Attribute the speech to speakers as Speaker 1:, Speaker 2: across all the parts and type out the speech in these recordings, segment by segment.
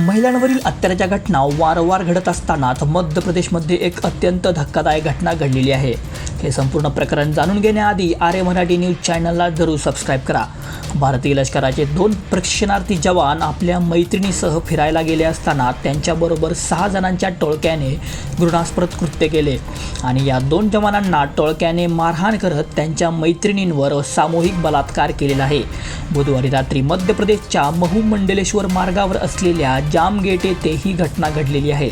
Speaker 1: महिलांवरील अत्याचाराच्या घटना वारंवार घडत असतानाच मध्य प्रदेशमध्ये एक अत्यंत धक्कादायक घटना घडलेली आहे. हे संपूर्ण प्रकरण जाणून घेण्याआधी आर्य मराठी न्यूज चॅनलला जरूर सबस्क्राईब करा. भारतीय लष्कराचे दोन प्रशिक्षणार्थी जवान आपल्या मैत्रिणीसह फिरायला गेले असताना त्यांच्याबरोबर सहा जणांच्या टोळक्याने घृणास्पद कृत्य केले आणि या दोन जवानांना टोळक्याने मारहाण करत त्यांच्या मैत्रिणींवर सामूहिक बलात्कार केलेला आहे. बुधवारी रात्री मध्य प्रदेशच्या महू मंडलेश्वर मार्गावर असलेल्या जाम गेट येथे ही घटना घडलेली आहे.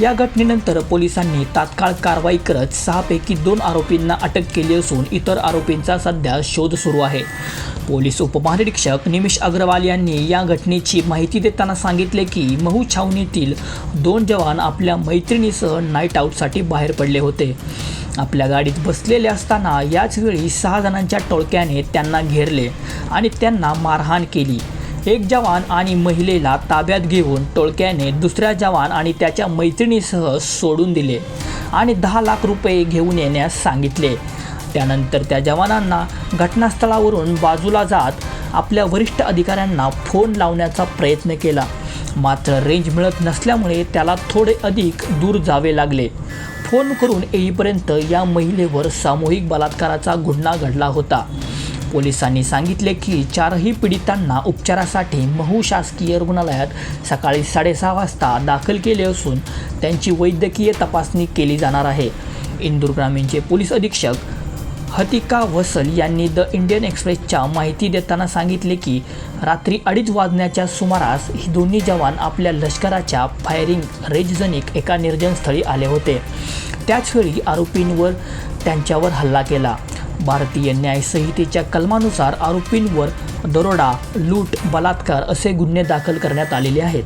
Speaker 1: या घटनेनंतर पोलिसांनी तात्काळ कारवाई करत सहापैकी दोन आरोपींना अटक केली असून इतर आरोपींचा सध्या शोध सुरू आहे. पोलीस उपमहानिरीक्षक निमिष अग्रवाल यांनी या घटनेची माहिती देताना सांगितले की महू छावणीतील दोन जवान आपल्या मैत्रिणीसह नाईट आऊटसाठी बाहेर पडले होते. आपल्या गाडीत बसलेले असताना याच वेळी सहा जणांच्या टोळक्याने त्यांना घेरले आणि त्यांना मारहाण केली. एक जवान आणि महिलेला ताब्यात घेऊन टोळक्याने दुसऱ्या जवान आणि त्याच्या मैत्रिणीसह सोडून दिले आणि दहा लाख रुपये घेऊन येण्यास सांगितले. त्यानंतर त्या जवानांना घटनास्थळावरून बाजूला जात आपल्या वरिष्ठ अधिकाऱ्यांना फोन लावण्याचा प्रयत्न केला. मात्र रेंज मिळत नसल्यामुळे त्याला थोडे अधिक दूर जावे लागले. फोन करून येईपर्यंत या महिलेवर सामूहिक बलात्काराचा गुन्हा घडला होता. पोलिसांनी सांगितले की चारही पीडितांना उपचारासाठी महू शासकीय रुग्णालयात सकाळी साडेसहा वाजता दाखल केले असून त्यांची वैद्यकीय तपासणी केली जाणार आहे. इंदूर ग्रामीणचे पोलीस अधीक्षक हतिका वसल यांनी द इंडियन एक्सप्रेसच्या माहिती देताना सांगितले की रात्री अडीच वाजण्याच्या सुमारास ही दोन्ही जवान आपल्या लष्कराच्या फायरिंग रेंजजनिक एका निर्जनस्थळी आले होते. त्याचवेळी आरोपींवर त्यांच्यावर हल्ला केला. भारतीय न्यायसंहितेच्या कलमानुसार आरोपींवर दरोडा लूट बलात्कार असे गुन्हे दाखल करण्यात आलेले आहेत.